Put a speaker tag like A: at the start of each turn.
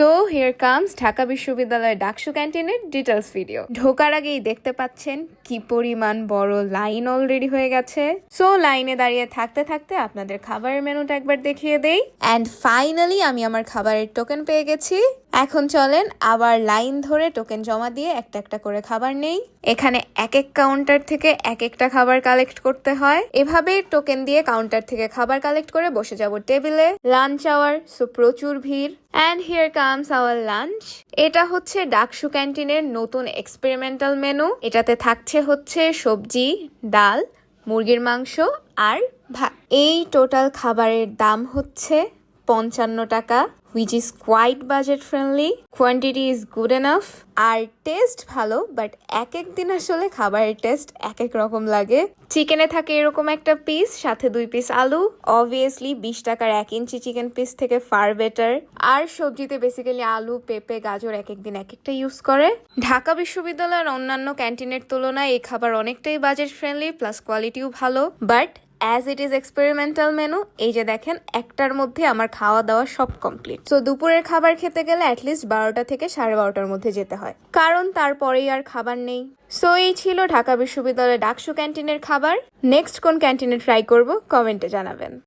A: So here comes Dhaka বিশ্ববিদ্যালয়ের DUCSU ক্যান্টিনের details video ঢোকার আগেই দেখতে পাচ্ছেন কি পরিমাণ বড় লাইন অলরেডি হয়ে গেছে। সো লাইনে দাঁড়িয়ে থাকতে থাকতে আপনাদের খাবারের মেনুটা একবার দেখিয়ে দেই। অ্যান্ড ফাইনালি আমি আমার খাবারের টোকেন পেয়ে গেছি। এখন চলেন আবার লাইন ধরে টোকেন জমা দিয়ে একটা একটা করে খাবার নেই। এখানে এক এক কাউন্টার থেকে এক একটা খাবার কালেক্ট করতে হয়। এভাবে টোকেন দিয়ে কাউন্টার থেকে খাবার কালেক্ট করে বসে যাব টেবিলে। লাঞ্চ আওয়ার সো প্রচুর ভিড়। And here comes our lunch এটা হচ্ছে ডাকসু ক্যান্টিনের নতুন এক্সপেরিমেন্টাল মেনু এটাতে থাকছে হচ্ছে সবজি, ডাল, মুরগির মাংস আর ভাত। এই টোটাল খাবারের দাম হচ্ছে পঞ্চান্ন টাকা which is quite budget friendly quantity is good enough R taste ভালো বাট এক এক দিন আসলে খাবারের টেস্ট এক এক রকম লাগে। চিকেনে থাকে এরকম একটা পিস সাথে দুই পিস আলু অবভিয়াসলি বিশ টাকার এক ইঞ্চি চিকেন পিস থেকে ফার বেটার আর সবজিতে বেসিক্যালি আলু, পেঁপে, গাজর এক এক দিন এক একটা ইউজ করে। ঢাকা বিশ্ববিদ্যালয়ের অন্যান্য ক্যান্টিনের তুলনায় এই খাবার অনেকটাই বাজেট ফ্রেন্ডলি প্লাস কোয়ালিটিও ভালো but as it is experimental menu এই যে দেখেন, একটার মধ্যে আমার খাওয়া দাওয়া সব কমপ্লিট তো দুপুরের খাবার খেতে গেলে অ্যাটলিস্ট বারোটা থেকে সাড়ে বারোটার মধ্যে যেতে হয়। কারণ তারপরেই আর খাবার নেই। সো এই ছিল ঢাকা বিশ্ববিদ্যালয়ের ডাকসু ক্যান্টিনের খাবার। নেক্সট কোন ক্যান্টিনে ট্রাই করব কমেন্টে জানাবেন।